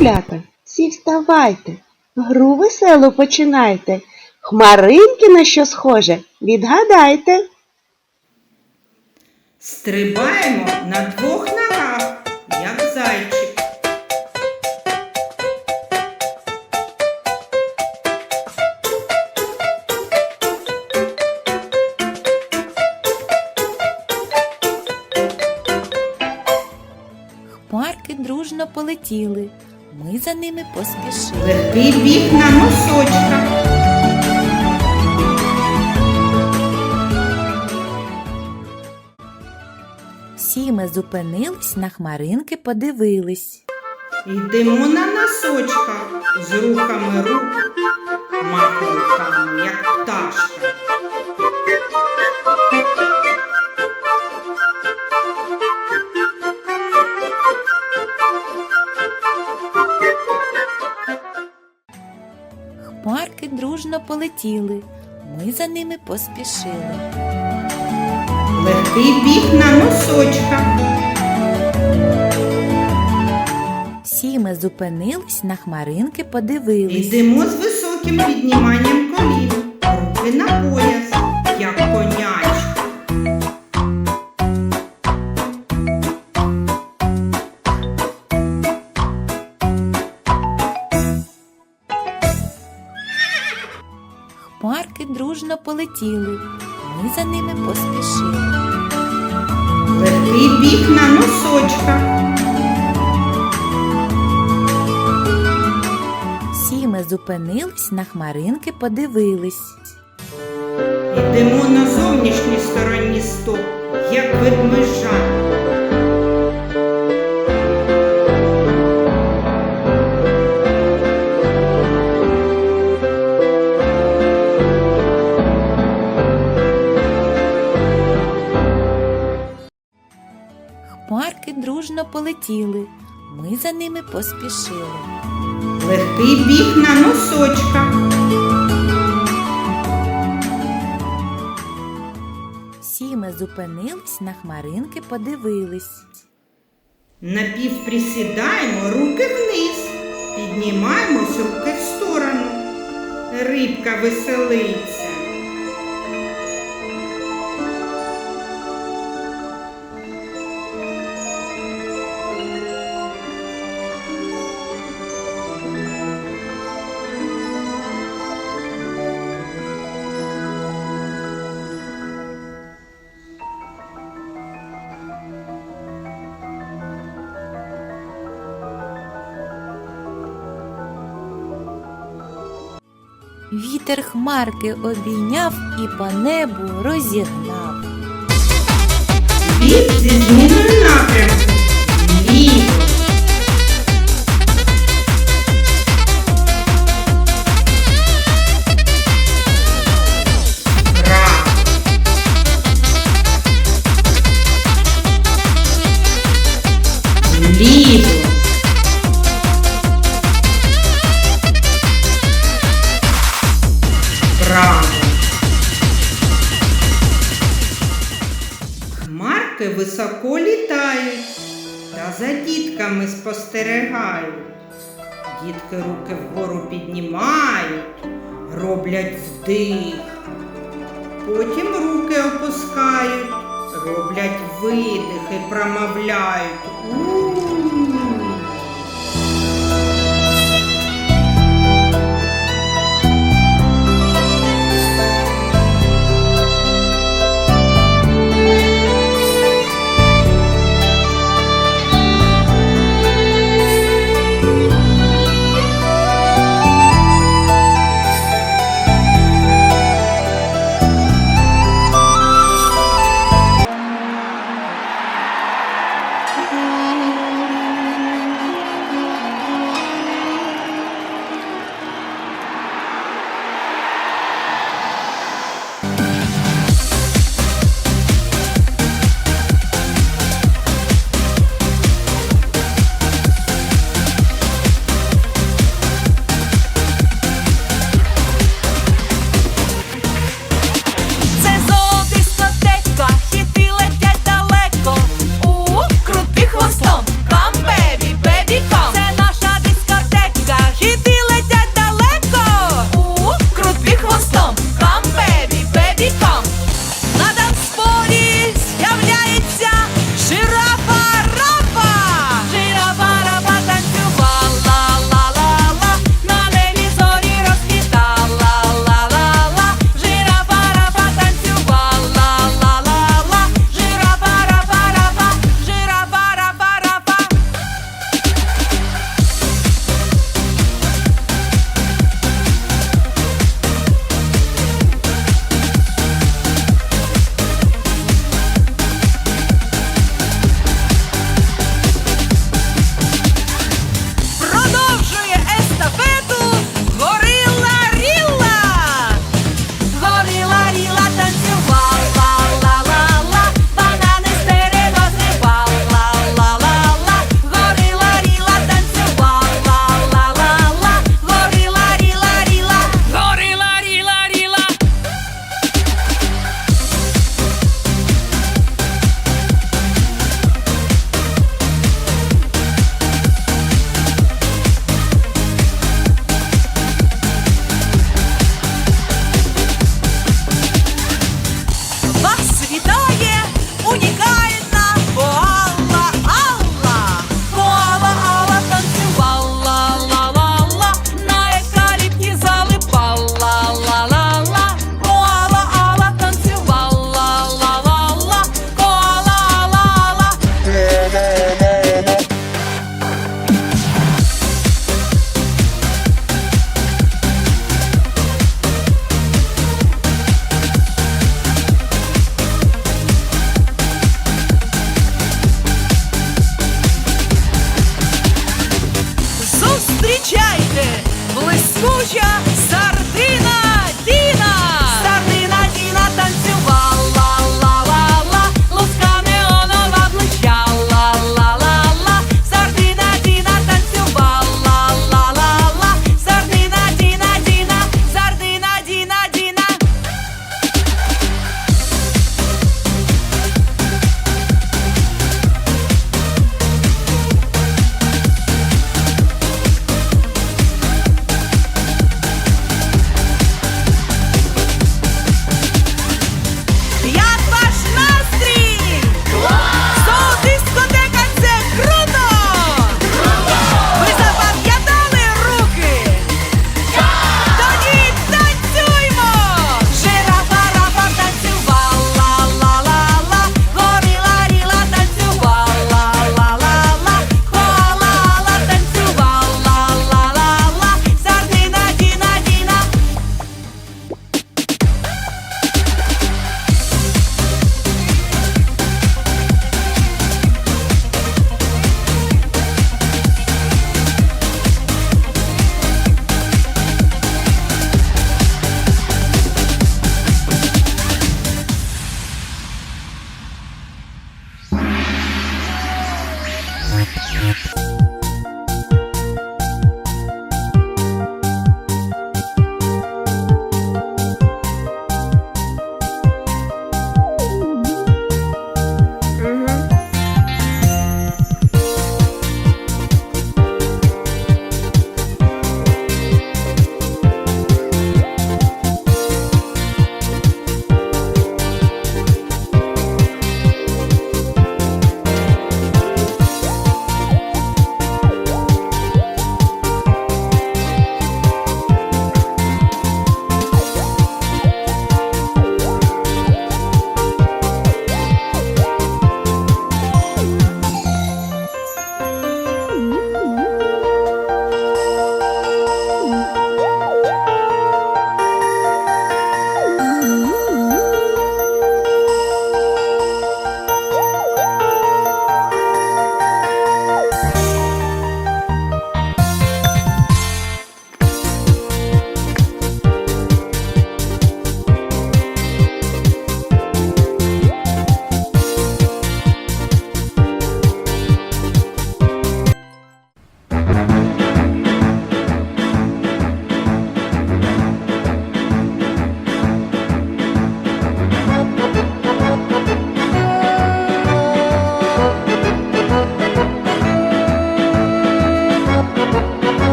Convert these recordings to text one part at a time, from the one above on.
малята, всі вставайте, гру веселу починайте. Хмаринки на що схоже, відгадайте. Стрибаємо на двох ногах, як зайчик. Хмарки дружно полетіли. Ми за ними поспішили. Легкий біг на носочках. Всі ми зупинились, на хмаринки подивились. Йдемо на носочках з рухами рук, махоньками, як пташка. Дружно полетіли. Ми за ними поспішили. Легкий біг на носочках. Всі ми зупинились, на хмаринки подивились. Йдемо з високим підніманням колін, полетіли. Ми за ними поспішили. Летий бік на носочках. Всі ми зупинились, на хмаринки подивились. Йдемо на зовнішній стороні стоп, як ведмежа. Дружно полетіли. Ми за ними поспішили. Легкий біг на носочках. Всі ми зупинились, на хмаринки подивились. Напівприсідаємо руки вниз, піднімаємось руки в сторону. Рибка веселиться. Вітер хмарки обійняв і по небу розігнав. Біг зі напрямку. Літають та за дітками спостерігають. Дітки руки вгору піднімають, роблять вдих. Потім руки опускають, роблять видих і промовляють.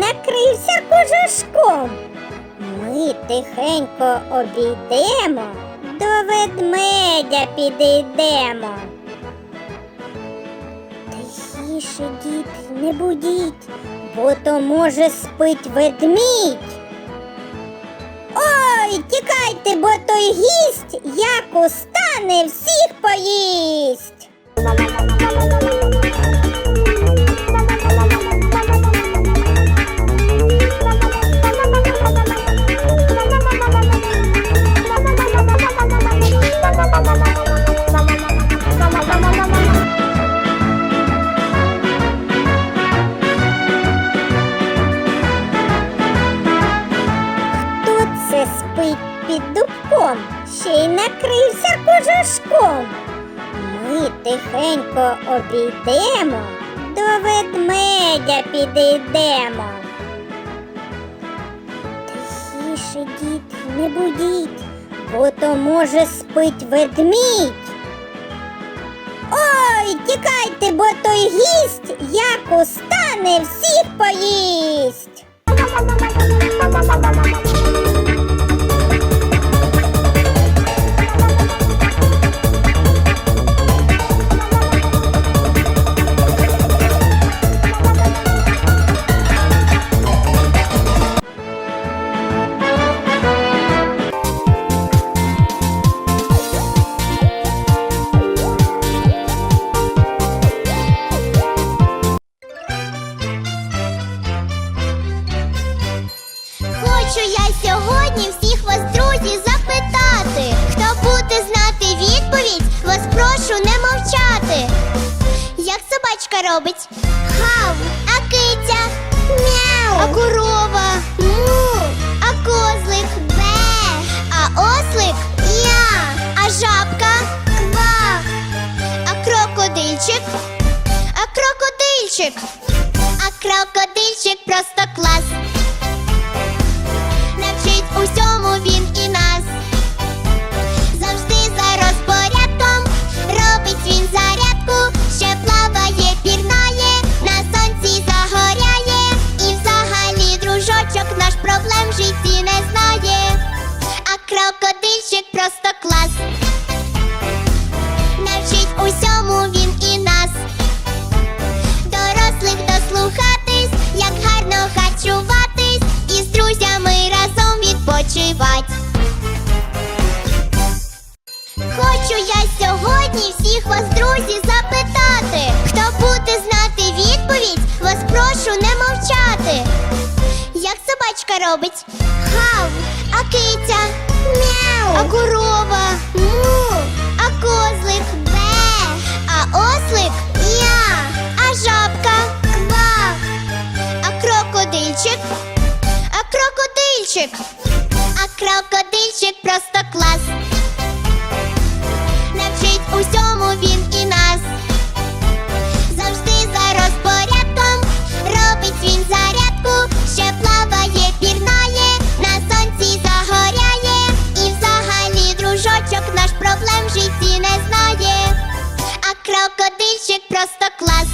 Накрився кожушком? Ми тихенько обійдемо, до ведмедя підійдемо. Тихіше, діти, не будіть, бо то може спить ведмідь. Ой, тікайте, бо той гість, як устане, всіх поїсть. Обійдемо, до ведмедя підійдемо. Тихіше, діти, не будіть, бо то може спить ведмідь. Ой, тікайте, бо той гість, як устане, всіх поїсть. Собачка робить? Хав, а киця? Мяу. А корова? Му. А козлик? Бе. А ослик? Я. А жабка? Ква. А крокодильчик? А крокодильчик? А крокодильчик просто сьогодні всіх вас, друзі, запитати. Хто буде знати відповідь, вас прошу не мовчати. Як собачка робить? Хав, а киця? Мяу. А корова? Му. А козлик? Бе. А ослик? Я. А жабка? Ква. А крокодильчик? А крокодильчик? А крокодильчик просто клас. Усьому він і нас. Завжди за розпорядком робить він зарядку, ще плаває, пірнає, на сонці загоряє. І взагалі дружочок наш проблем в житті не знає. А крокодильчик просто клас.